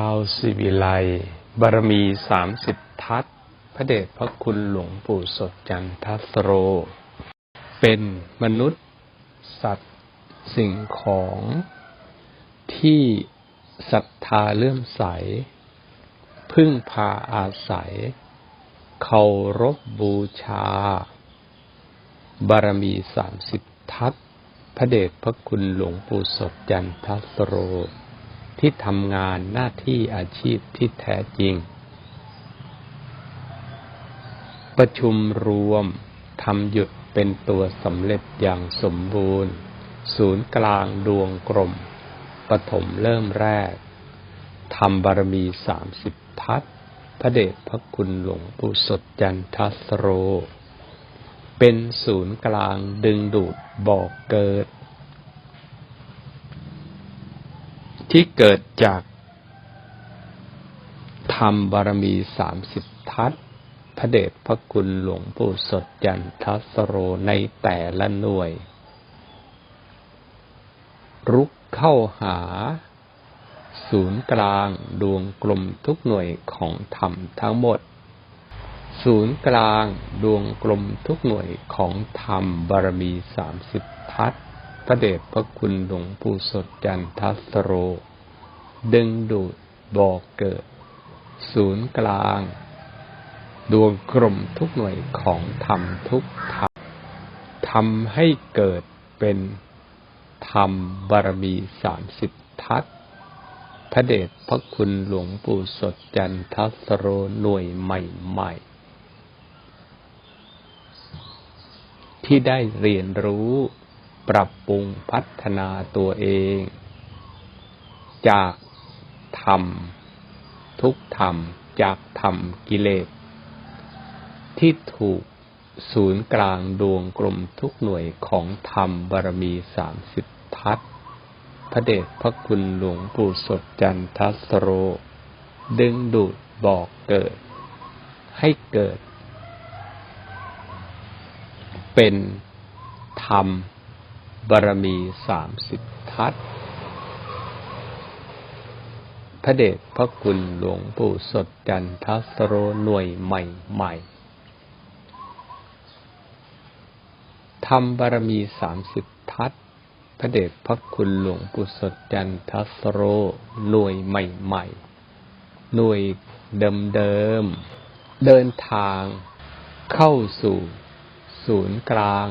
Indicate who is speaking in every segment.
Speaker 1: าวสิวิไลบารมีสามสิบทัศพระเดชพระคุณหลวงปู่สดจันทัสโร เป็นมนุษย์สัตว์สิ่งของที่ศรัทธาเลื่อมใส พึ่งพาอาศัย เคารพบูชา บารมีสามสิบทัศพระเดชพระคุณหลวงปู่สดจันทัสโร ที่ทำงานหน้าที่อาชีพที่แท้จริง ประชุมรวมทำหยุดเป็นตัวสำเร็จอย่างสมบูรณ์ ศูนย์กลางดวงกลมปฐมเริ่มแรกทำบารมีสามสิบทัศพระเดชพระคุณหลวงปู่สดจันทสโร เป็นศูนย์กลางดึงดูดบอกเกิด ที่เกิดจากทำบารมีสามสิบทัศพระเดชพระคุณหลวงปู่สดจันทสโรในแต่ละหน่วย รุกเข้าหา ศูนย์กลางดวงกลมทุกหน่วยของธรรมทั้งหมด ศูนย์กลางดวงกลมทุกหน่วยของธรรมบารมีสามสิบทัศน์ พระเดชพระคุณหลวงปู่สดจันทัสโร ดึงดูดบอกเกิด ศูนย์กลาง ดวงกลมทุกหน่วยของธรรมทุกธรรมทำให้เกิดเป็นธรรมบารมีสามสิบทัศพระเดชพระคุณหลวงปู่สดจันทัสโรหน่วยใหม่ ๆ ที่ได้เรียนรู้ ปรับปรุงพัฒนาตัวเอง จากธรรม ทุกธรรมจากธรรมกิเลส ที่ถูกศูนย์กลางดวงกลมทุกหน่วยของธรรมบารมีสามสิบทัศพระเดชพระคุณหลวงปู่สดจันทัสโร ดึงดูดบอกเกิด ให้เกิด เป็นธรรม บารมีสามสิบทัศพระเดชพระคุณหลวงปู่สดจันทสโรหน่วยใหม่ๆธรรมบารมีสามสิบทัศพระเดชพระคุณหลวงปู่สดจันทสโรหน่วยใหม่ๆหน่วยเดิมๆเดินทางเข้าสู่ศูนย์กลาง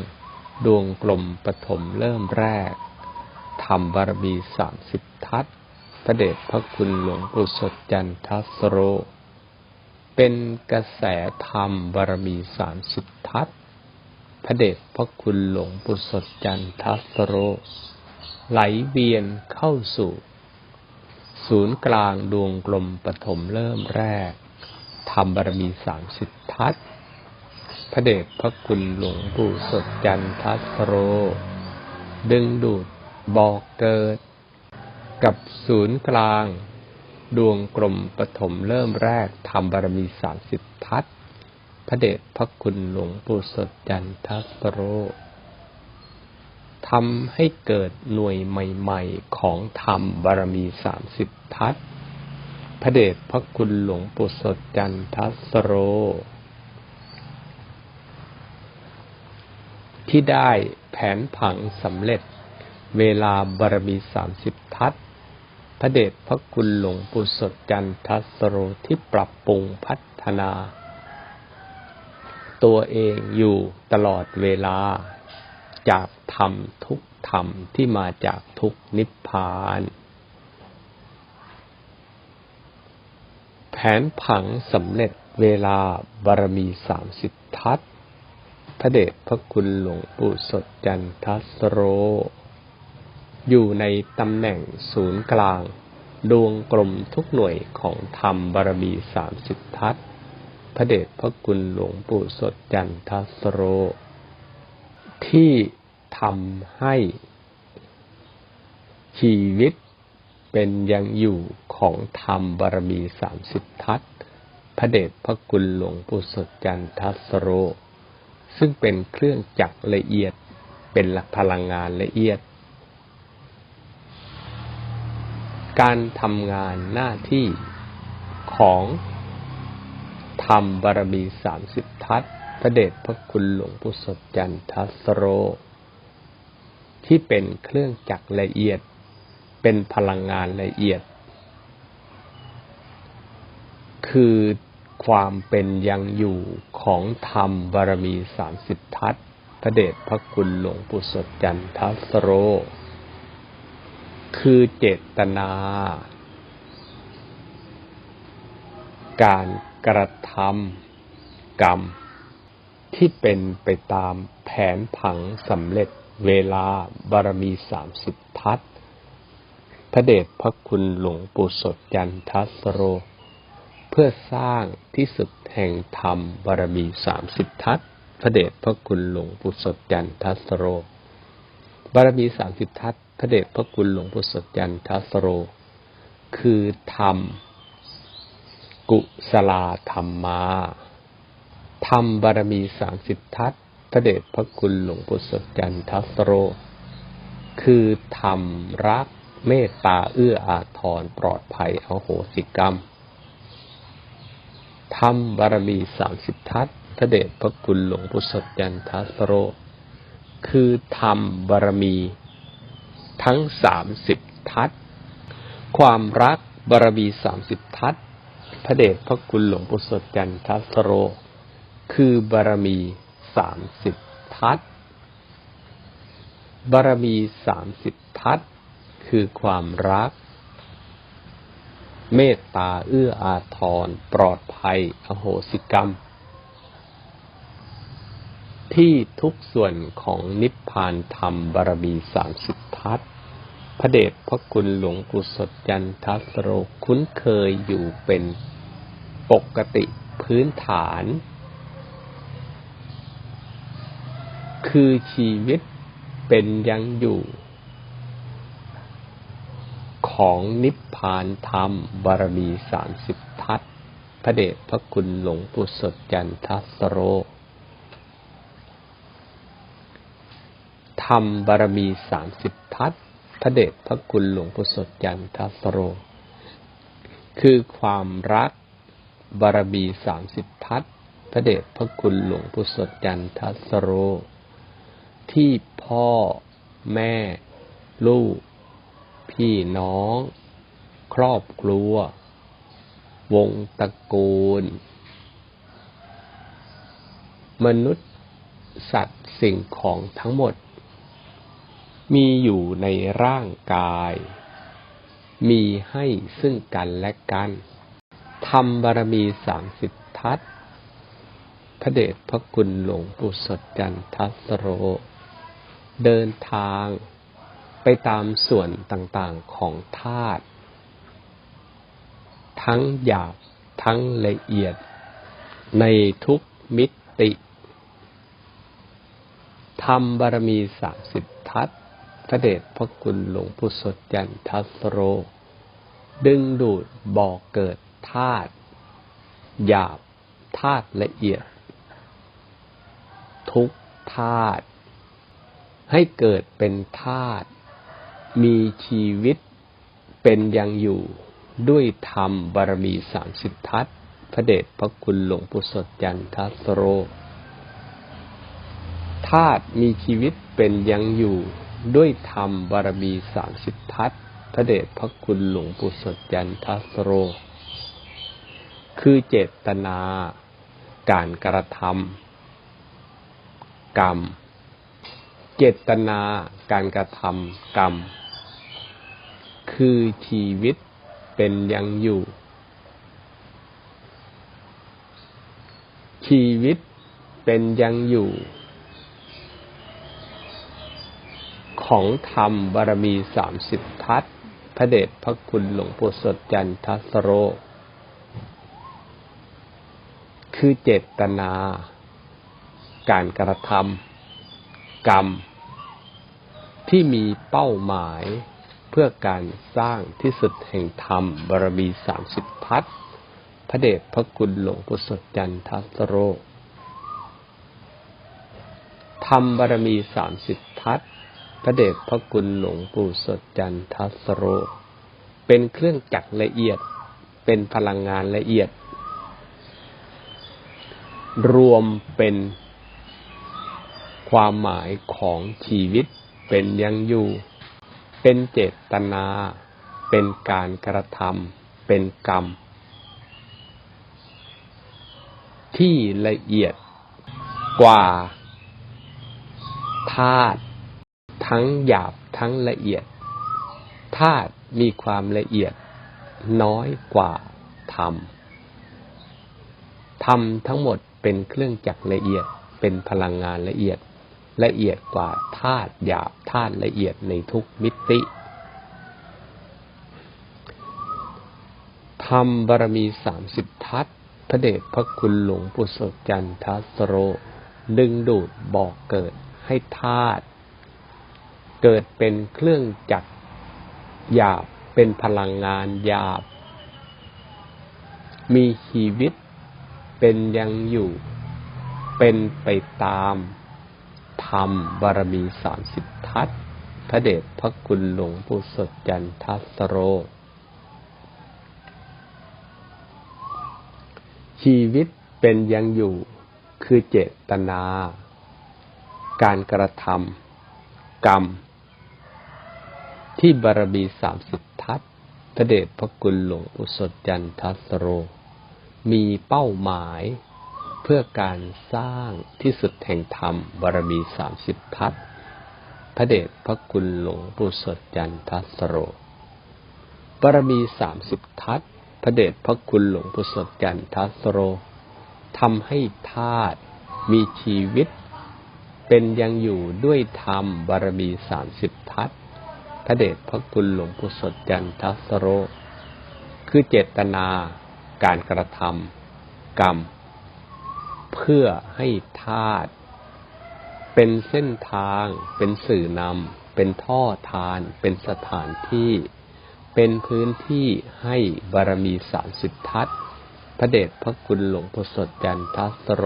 Speaker 1: ดวงกลมปฐมเริ่มแรกทำบารมีสามสิบทัศพระเดชพระคุณหลวงปู่สดจันทัสโร เป็นกระแสธรรมบารมีสามสิบทัศพระเดชพระคุณหลวงปู่สดจันทัสโร ไหลเวียนเข้าสู่ ศูนย์กลางดวงกลมปฐมเริ่มแรกทำบารมีสามสิบทัศน์ พระเดชพระคุณหลวงปู่สดจันทสโร ดึงดูดบอกเกิด กับศูนย์กลาง ดวงกลมปฐมเริ่มแรกทำบารมีสามสิบทัศพระเดชพระคุณหลวงปู่สดจันทสโรทำให้เกิดหน่วยใหม่ ๆ ของธรรมบารมีสามสิบทัศพระเดชพระคุณหลวงปู่สดจันทสโร ที่ได้แผนผังสำเร็จ เวลาบารมีสามสิบทัศพระเดชพระคุณหลวงปู่สดจันทสโรที่ปรับปรุงพัฒนา ตัวเองอยู่ตลอดเวลาจากธรรมทุกธรรมที่มาจากทุกนิพพาน แผนผังสำเร็จเวลาบารมีสามสิบทัศ พระเดชพระคุณหลวงปู่สดจันทสโร อยู่ในตำแหน่งศูนย์กลาง ดวงกลมทุกหน่วยของธรรมบารมีสามสิบทัศพระเดชพระคุณหลวงปู่สดจันทสโร ที่ทำให้ชีวิตเป็นยังอยู่ของธรรมบารมีสามสิบทัศพระเดชพระคุณหลวงปู่สดจันทสโร ซึ่งเป็นเครื่องจักรละเอียด เป็นหลักพลังงานละเอียด การทำงานหน้าที่ของธรรมบารมีสามสิบทัศพระเดชพระคุณหลวงปู่สดจันทัสโร ที่เป็นเครื่องจักรละเอียด เป็นพลังงานละเอียด คือ ความเป็นยังอยู่ของธรรมบารมีสามสิบทัศพระเดชพระคุณหลวงปู่สดจันทัสโร คือเจตนา การกระทำกรรม ที่เป็นไปตามแผนผังสำเร็จเวลาบารมีสามสิบทัศพระเดชพระคุณหลวงปู่สดจันทัสโร เพื่อสร้างที่สุดแห่งธรรมบารมีสามสิบทัศพระเดชพระคุณหลวงปู่สดจันทัสโร บารมีสามสิบทัศพระเดชพระคุณหลวงปู่สดจันทัสโร คือธรรม กุศลาธรรมาธรรมบารมีสามสิบทัศพระเดชพระคุณหลวงปู่สดจันทัสโร คือธรรมรักเมตตาเอื้ออาทรปลอดภัยอโหสิกรรม ธรรมบารมีสามสิบทัศพระเดชพระคุณหลวงปู่สดจันทัสโร คือธรรมบารมีทั้งสามสิบทัศความรักบารมีสามสิบทัศพระเดชพระคุณหลวงปู่สดจันทัสโร คือบารมีสามสิบทัศบารมีสามสิบทัศคือความรัก เมตตาเอื้ออาทร ปลอดภัย อโหสิกรรม ที่ทุกส่วนของนิพพานธรรมบารมีสามสิบทัศพระเดชพระคุณหลวงปู่สดจันทัสโรคุ้นเคยอยู่เป็นปกติพื้นฐาน คือชีวิตเป็นยังอยู่ ของนิพพานธรรม บารมีสามสิบทัศพระเดชพระคุณหลวงปู่สดจันทัสโร ธรรมบารมีสามสิบทัศพระเดชพระคุณหลวงปู่สดจันทัสโร คือความรักบารมีสามสิบทัศพระเดชพระคุณหลวงปู่สดจันทัสโร ที่พ่อแม่ ลูก พี่น้อง ครอบครัว วงตระกูล มนุษย์ สัตว์สิ่งของทั้งหมด มีอยู่ในร่างกาย มีให้ซึ่งกันและกันธรรมบารมีสามสิบทัศพระเดชพระคุณหลวงปู่สดจันทัสโร เดินทาง ไปตามส่วนต่างๆของธาตุทั้งหยาบทั้งละเอียด ในทุกมิติธรรมบารมีสามสิบทัศพระเดชพระคุณหลวงปู่สดจันทัสโร ดึงดูดบอกเกิดธาตุหยาบธาตุละเอียด ทุกธาตุให้เกิดเป็นธาตุ มีชีวิตเป็นยังอยู่ด้วยธรรมบารมีสามสิบทัศพระเดชพระคุณหลวงปู่สดจันทัสโรธาตุมีชีวิตเป็นยังอยู่ด้วยธรรมบารมีสามสิบทัศพระเดชพระคุณหลวงปู่สดจันทัสโร คือเจตนา การกระทำกรรม เจตนาการกระทำกรรม คือชีวิตเป็นยังอยู่ ชีวิตเป็นยังอยู่ ของธรรมบารมีสามสิบทัศพระเดชพระคุณหลวงปู่สดจันทสโร คือเจตนา การกระทำกรรม ที่มีเป้าหมาย เพื่อการสร้างที่สุดแห่งธรรมบารมีสามสิบทัศพระเดชพระคุณหลวงปู่สดจันทัสโร ธรรมบารมีสามสิบทัศพระเดชพระคุณหลวงปู่สดจันทัสโร เป็นเครื่องจักรละเอียด เป็นพลังงานละเอียด รวมเป็นความหมายของชีวิตเป็นยังอยู่ เป็นเจตนา เป็นการกระทำเป็นกรรม ที่ละเอียดกว่าธาตุทั้งหยาบทั้งละเอียดธาตุมีความละเอียดน้อยกว่าธรรม ธรรมทั้งหมดเป็นเครื่องจักรละเอียด เป็นพลังงานละเอียด ละเอียดกว่าธาตุหยาบธาตุละเอียดในทุกมิติธรรมบารมีสามสิบทัศพระเดชพระคุณหลวงปู่สดจันทสโร ดึงดูดบอกเกิดให้ธาตุเกิดเป็นเครื่องจักรหยาบเป็นพลังงานหยาบ มีชีวิตเป็นยังอยู่ เป็นไปตาม ธรรม บารมีสามสิบทัศพระเดชพระคุณหลวงปู่สดจันทสโร ชีวิตเป็นยังอยู่คือเจตนา การกระทำกรรม ที่บารมีสามสิบทัศพระเดชพระคุณหลวงปู่สดจันทสโร มีเป้าหมาย เพื่อการสร้างที่สุดแห่งธรรมบารมีสามสิบทัศพระเดชพระคุณหลวงปู่สดจันทัสโรบารมีสามสิบทัศพระเดชพระคุณหลวงปู่สดจันทัสโรทำให้ธาตุมีชีวิต เป็นยังอยู่ด้วยธรรมบารมีสามสิบทัศพระเดชพระคุณหลวงปู่สดจันทัสโร คือเจตนา การกระทำกรรม เพื่อให้ธาตุเป็นเส้นทาง เป็นสื่อนำเป็นท่อทาน เป็นสถานที่ เป็นพื้นที่ให้บารมีสามสิบทัศพระเดชพระคุณหลวงปู่สดจันทัสโร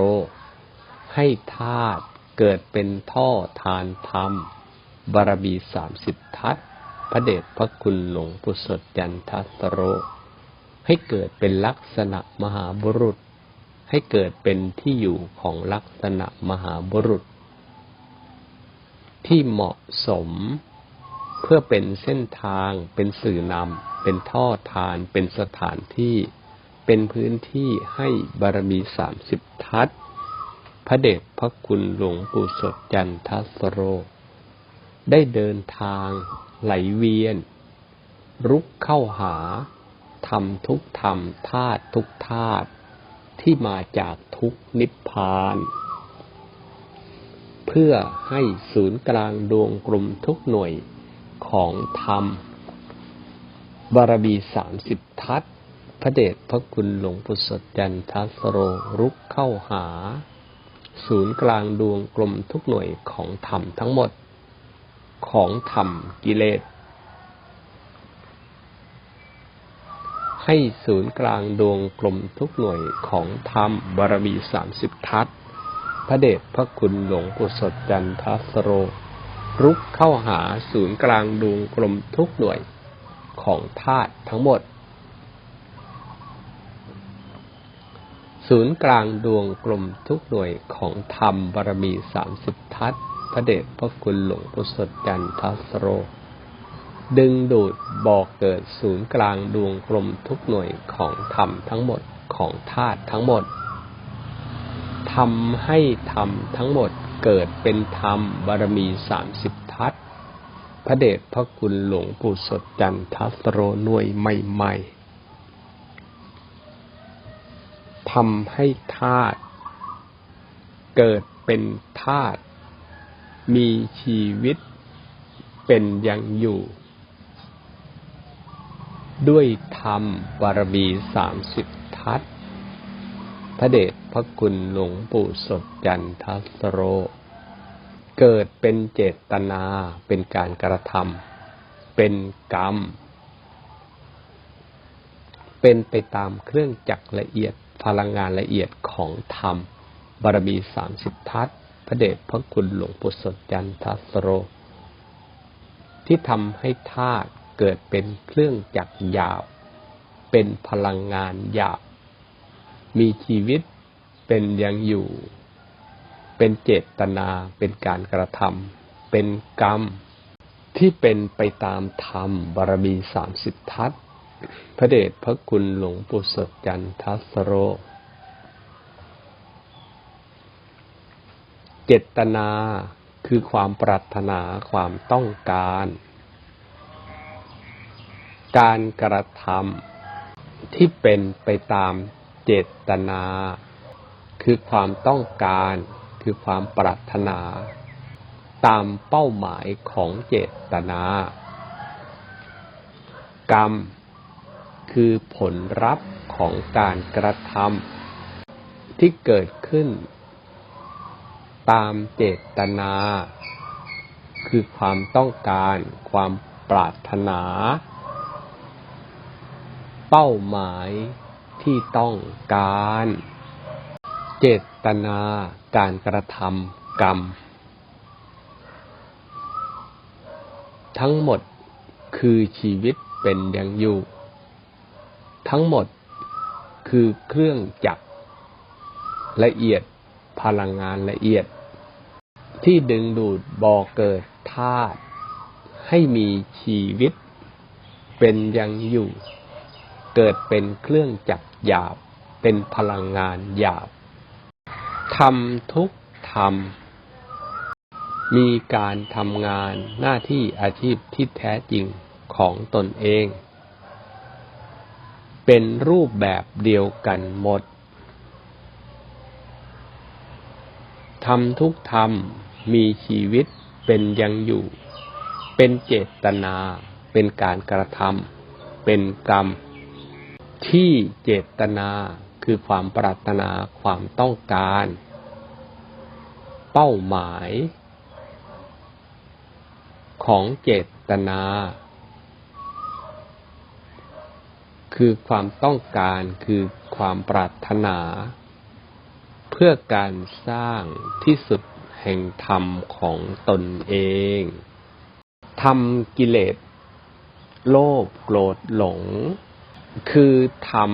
Speaker 1: ให้ธาตุเกิดเป็นท่อทานธรรม บารมีสามสิบทัศพระเดชพระคุณหลวงปู่สดจันทัสโร ให้เกิดเป็นลักษณะมหาบุรุษ ให้เกิดเป็นที่อยู่ของลักษณะมหาบุรุษ ที่เหมาะสมเพื่อเป็นเส้นทาง เป็นสื่อนำเป็นท่อทาน เป็นสถานที่ เป็นพื้นที่ให้บารมีสามสิบทัศพระเดชพระคุณหลวงปู่สดจันทสโร ได้เดินทางไหลเวียน รุกเข้าหาทำทุกธรรมธาตุทุกธาตุ ที่มาจากทุกนิพพาน เพื่อให้ศูนย์กลางดวงกลุ่มทุกหน่วยของธรรม บารมีสามสิบทัศพระเดชพระคุณหลวงปู่สจันทัสโรรุกเข้าหา ศูนย์กลางดวงกลมทุกหน่วยของธรรมทั้งหมด ของธรรมกิเลส ให้ศูนย์กลางดวงกลมทุกหน่วยของธรรมบารมีสามสิบทัศพระเดชพระคุณหลวงปู่สดจันทสโร รุกเข้าหาศูนย์กลางดวงกลมทุกหน่วยของธาตุทั้งหมด ศูนย์กลางดวงกลมทุกหน่วยของธรรมบารมีสามสิบทัศพระเดชพระคุณหลวงปู่สดจันทสโร ดึงดูดบอกเกิดศูนย์กลางดวงกลมทุกหน่วยของธรรมทั้งหมดของธาตุทั้งหมดทำให้ธรรมทั้งหมดเกิดเป็นธรรมบารมีสามสิบทัศพระเดชพระคุณหลวงปู่สดจันทัสโรหน่วยใหม่ๆทำให้ธาตุเกิดเป็นธาตุมีชีวิตเป็นยังอยู่ ด้วยธรรมบารมีสามสิบทัศพระเดชพระคุณหลวงปู่สดจันทสโร เกิดเป็นเจตนาเป็นการกระทำเป็นกรรม เป็นไปตามเครื่องจักรละเอียดพลังงานละเอียดของธรรม บารมีสามสิบทัศพระเดชพระคุณหลวงปู่สดจันทสโร ที่ทำให้ธาตุ เกิดเป็นเครื่องจักรยาบเป็นพลังงานหยาบมีชีวิตเป็นยังอยู่ เป็นเจตนา เป็นการกระทำเป็นกรรมที่เป็นไปตามธรรมบารมีสามสิบทัศพระเดชพระคุณหลวงปู่สดจันทัสโร เจตนาคือความปรารถนาความต้องการ การกระทำที่เป็นไปตามเจตนา คือความต้องการคือความปรารถนา ตามเป้าหมายของเจตนา กรรม คือผลลัพธ์ของการกระทำที่เกิดขึ้น ตามเจตนา คือความต้องการความปรารถนา เป้าหมายที่ต้องการ เจตนาการกระทำกรรม ทั้งหมดคือชีวิตเป็นอย่างอยู่ ทั้งหมดคือเครื่องจักรละเอียดพลังงานละเอียด ที่ดึงดูดบ่อเกิดธาตุให้มีชีวิตเป็นอยังอยู่ เกิดเป็นเครื่องจักรหยาบ เป็นพลังงานหยาบทำทุกทำมีการทำงานหน้าที่อาชีพที่แท้จริงของตนเอง เป็นรูปแบบเดียวกันหมดทำทุกทำมีชีวิตเป็นยังอยู่ เป็นเจตนา เป็นการกระทำเป็นกรรม ที่เจตนาคือความปรารถนาความต้องการ เป้าหมาย ของเจตนา คือความต้องการคือความปรารถนา เพื่อการสร้างที่สุดแห่งธรรมของตนเองทำกิเลส โลภโกรธหลง คือธรรม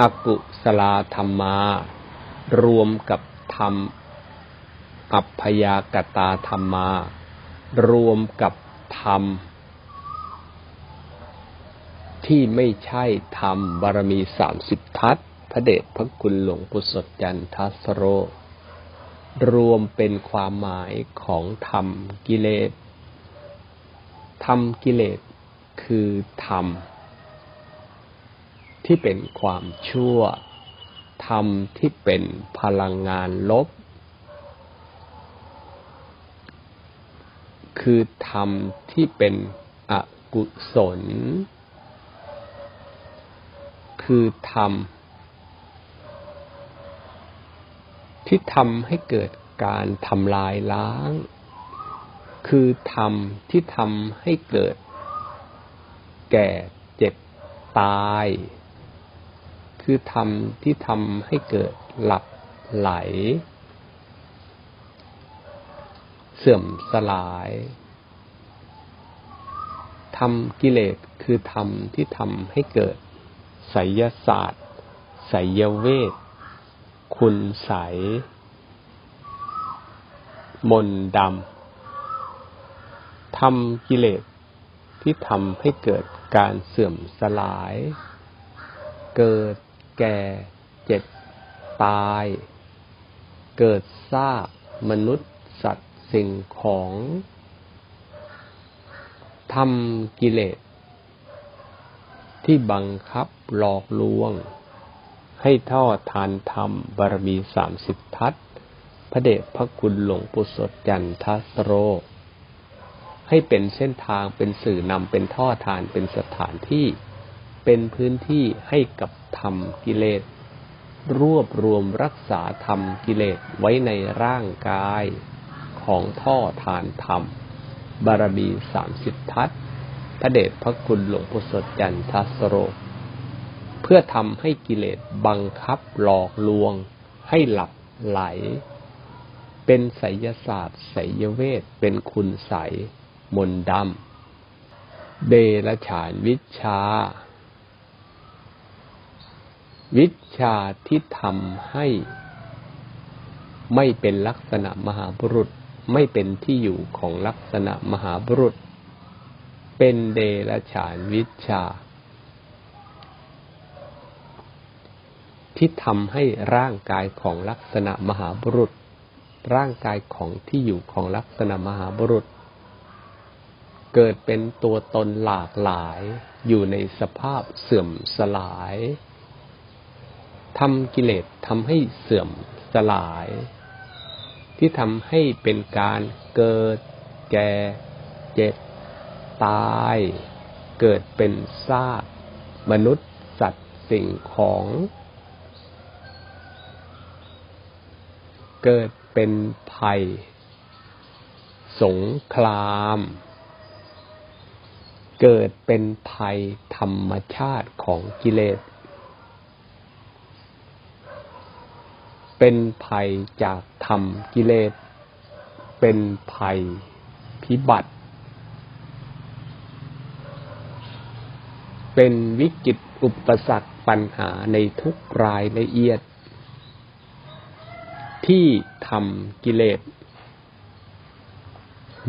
Speaker 1: อกุศลาธรรมา รวมกับธรรม อัพยากตาธรรมา รวมกับธรรม ที่ไม่ใช่ธรรมบารมีสามสิบทัศพระเดชพระคุณหลวงปู่สดจันทัสโร รวมเป็นความหมายของธรรมกิเลสธรรมกิเลสคือธรรม ที่เป็นความชั่ว ธรรมที่เป็นพลังงานลบ คือธรรมที่เป็นอกุศล คือธรรมที่ทำให้เกิดการทำลายล้าง คือธรรมที่ทำให้เกิด แก่เจ็บตาย คือธรรมที่ทำให้เกิดหลับไหล เสื่อมสลายธรรมกิเลสคือธรรมที่ทำให้เกิดไสยศาสตร์ไสยเวท คุณใสยมนดำทำกิเลสที่ทำให้เกิดการเสื่อมสลาย เกิด แก่ เจ็บ ตาย เกิดซากมนุษย์สัตว์สิ่งของทำกิเลส ที่บังคับหลอกลวง ให้ทอดทานธรรมบารมีสามสิบทัศพระเดชพระคุณหลวงปู่สดจันทัสโร ให้เป็นเส้นทางเป็นสื่อนำเป็นท่อทานเป็นสถานที่ เป็นพื้นที่ให้กับธรรมกิเลส รวบรวมรักษาธรรมกิเลสไว้ในร่างกายของท่อทานธรรม บารมีสามสิบทัศพระเดชพระคุณหลวงปู่สดจันทัสโร เพื่อทำให้กิเลสบังคับหลอกลวง ให้หลับไหล เป็นไสยศาสตร์ไสยเวทเป็นคุณใสมนต์ดเดรฉานวิชา วิชาที่ทำให้ ไม่เป็นลักษณะมหาบุรุษไม่เป็นที่อยู่ของลักษณะมหาบุรุษ เป็นเดรัจฉานวิชา ที่ทำให้ร่างกายของลักษณะมหาบุรุษ ร่างกายของที่อยู่ของลักษณะมหาบุรุษ เกิดเป็นตัวตนหลากหลายอยู่ในสภาพเสื่อมสลาย ทำกิเลสทำให้เสื่อมสลาย ที่ทำให้เป็นการเกิด แก่เจ็บตาย เกิดเป็นซากมนุษย์สัตว์สิ่งของเกิดเป็นภัย สงคราม เกิดเป็นภัยธรรมชาติของกิเลส เป็นภัยจากธรรมกิเลส เป็นภัยพิบัติ เป็นวิกฤตอุปสรรคปัญหาในทุกรายละเอียด ที่ทำกิเลส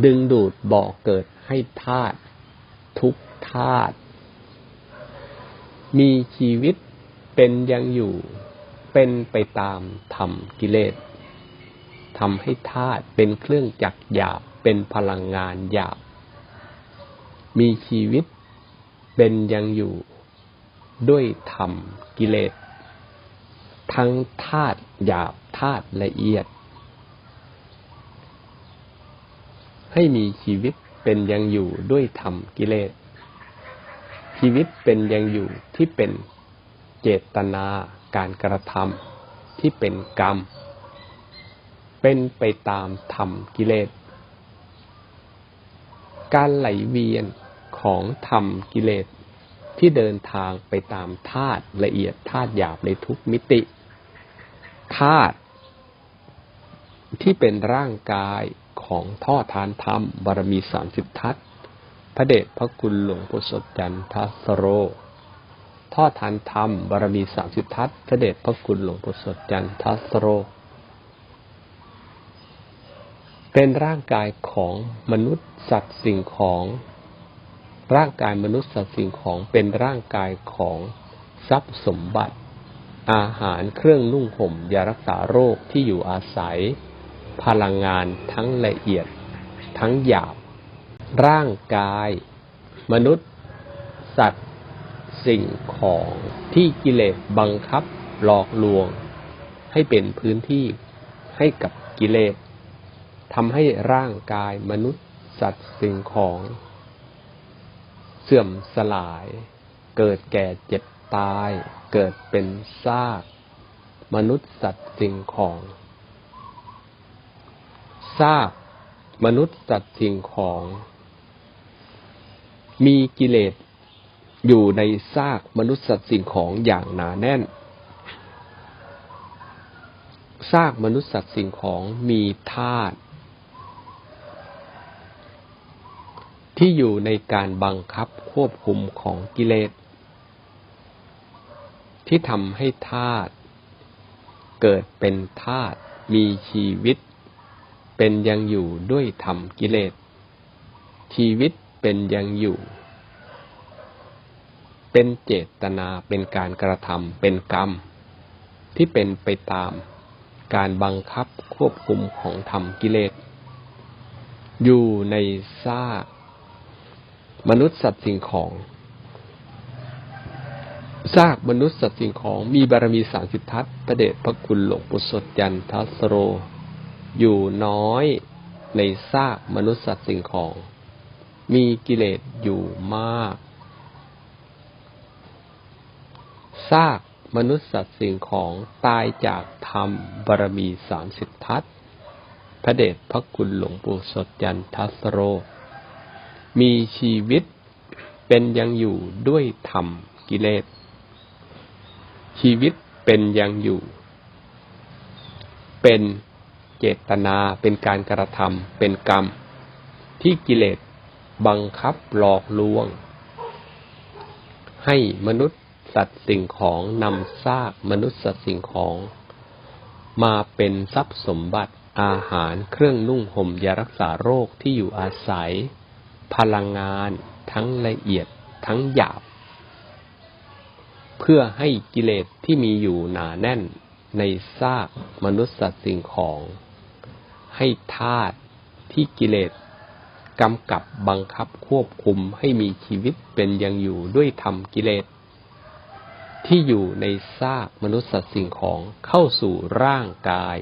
Speaker 1: ดึงดูดบ่อเกิดให้ธาตุทุกธาตุมีชีวิตเป็นยังอยู่ เป็นไปตามธรรมกิเลสทำให้ธาตุเป็นเครื่องจักรหยาบเป็นพลังงานหยาบ มีชีวิตเป็นยังอยู่ด้วยธรรมกิเลส ทั้งธาตุหยาบธาตุละเอียด ให้มีชีวิตเป็นยังอยู่ด้วยธรรมกิเลส ชีวิตเป็นยังอยู่ที่เป็นเจตนา การกระทำที่เป็นกรรม เป็นไปตามธรรมกิเลส การไหลเวียนของธรรมกิเลสที่เดินทางไปตามธาตุละเอียดธาตุหยาบในทุกมิติธาตุที่เป็นร่างกายของท่อทานธรรมบารมีสามสิบทัศพระเดชพระคุณหลวงปู่สดจันทสโร ท่อทานธรรม บารมีสามสิบทัศพระเดชพระคุณหลวงปู่สดจันทัสโร เป็นร่างกายของมนุษย์สัตว์สิ่งของ ร่างกายมนุษย์สัตว์สิ่งของเป็นร่างกายของทรัพย์สมบัติ อาหารเครื่องนุ่งห่มยารักษาโรคที่อยู่อาศัย พลังงานทั้งละเอียด ทั้งหยาบ ร่างกาย มนุษย์ สัตว์ สิ่งของที่กิเลสบังคับหลอกลวง ให้เป็นพื้นที่ให้กับกิเลสทำให้ร่างกายมนุษย์สัตว์สิ่งของ เสื่อมสลาย เกิดแก่เจ็บตาย เกิดเป็นซาก มนุษย์สัตว์สิ่งของซากมนุษย์สัตว์สิ่งของ มีกิเลส อยู่ในซากมนุษย์สัตว์สิ่งของอย่างหนาแน่น ซากมนุษย์สัตว์สิ่งของมีธาตุที่อยู่ในการบังคับควบคุมของกิเลส ที่ทำให้ธาตุเกิดเป็นธาตุมีชีวิต เป็นยังอยู่ด้วยธรรมกิเลส ชีวิตเป็นยังอยู่ เป็นเจตนาเป็นการกระทำเป็นกรรม ที่เป็นไปตามการบังคับควบคุมของธรรมกิเลส อยู่ในซากมนุษย์สัตว์สิ่งของซากมนุษย์สัตว์สิ่งของมีบารมีสามสิบทัศพระเดชพระคุณหลวงปู่สดยันทัสโร อยู่น้อยในซากมนุษย์สัตว์สิ่งของ มีกิเลสอยู่มาก ซากมนุษย์สัตว์สิ่งของตายจากธรรมบารมีสามสิบทัศพระเดชพระคุณหลวงปู่สดยันทัสโร มีชีวิตเป็นยังอยู่ด้วยธรรมกิเลส ชีวิตเป็นยังอยู่ เป็นเจตนาเป็นการกระทำเป็นกรรม ที่กิเลสบังคับหลอกลวง ให้มนุษย์ สัตว์สิ่งของนำซากมนุษย์สัตว์สิ่งของ มาเป็นทรัพย์สมบัติอาหารเครื่องนุ่งห่มยารักษาโรคที่อยู่อาศัย พลังงานทั้งละเอียดทั้งหยาบ เพื่อให้กิเลสที่มีอยู่หนาแน่นในซากมนุษย์สัตว์สิ่งของ ให้ธาตุที่กิเลสกำกับบังคับควบคุมให้มีชีวิตเป็นยังอยู่ด้วยธรรมกิเลส ที่อยู่ในซากมนุษย์สัตว์สิ่งของเข้าสู่ร่างกาย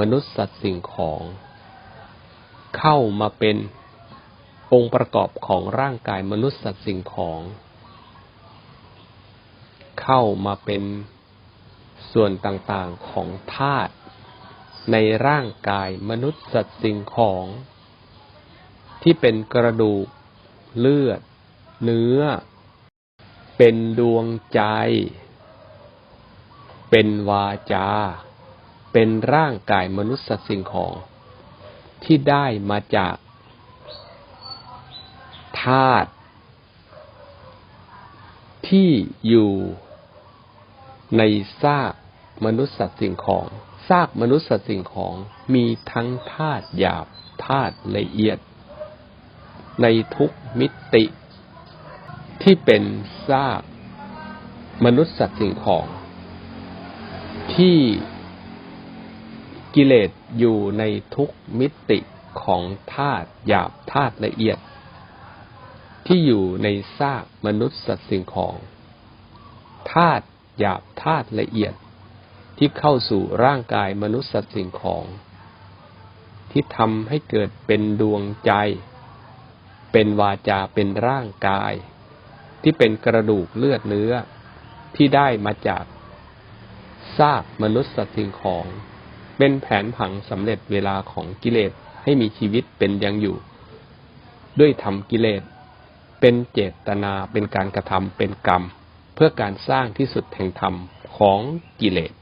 Speaker 1: มนุษย์สัตว์สิ่งของ เข้ามาเป็นองค์ประกอบของร่างกายมนุษย์สัตว์สิ่งของ เข้ามาเป็นส่วนต่างๆของธาตุในร่างกายมนุษย์สัตว์สิ่งของ ที่เป็นกระดูก เลือด เนื้อ เป็นดวงใจ เป็นวาจา เป็นร่างกายมนุษย์สัตว์สิ่งของ ที่ได้มาจากธาตุที่อยู่ในซากมนุษย์สัตว์สิ่งของ ซากมนุษย์สัตว์สิ่งของมีทั้งธาตุหยาบธาตุละเอียด ในทุกมิติ ที่เป็นซากมนุษย์สัตว์สิ่งของ ที่กิเลสอยู่ในทุกมิติของธาตุหยาบธาตุละเอียด ที่อยู่ในซากมนุษย์สัตว์สิ่งของธาตุหยาบธาตุละเอียด ที่เข้าสู่ร่างกายมนุษย์สัตว์สิ่งของ ที่ทำให้เกิดเป็นดวงใจ เป็นวาจาเป็นร่างกาย ที่เป็นกระดูกเลือดเนื้อที่ได้มาจากซากมนุษย์สัตว์สิ่งของ เป็นแผนผังสำเร็จเวลาของกิเลสให้มีชีวิตเป็นยังอยู่ ด้วยทำกิเลส เป็นเจตนาเป็นการกระทำเป็นกรรม เพื่อการสร้างที่สุดแห่งธรรมของกิเลส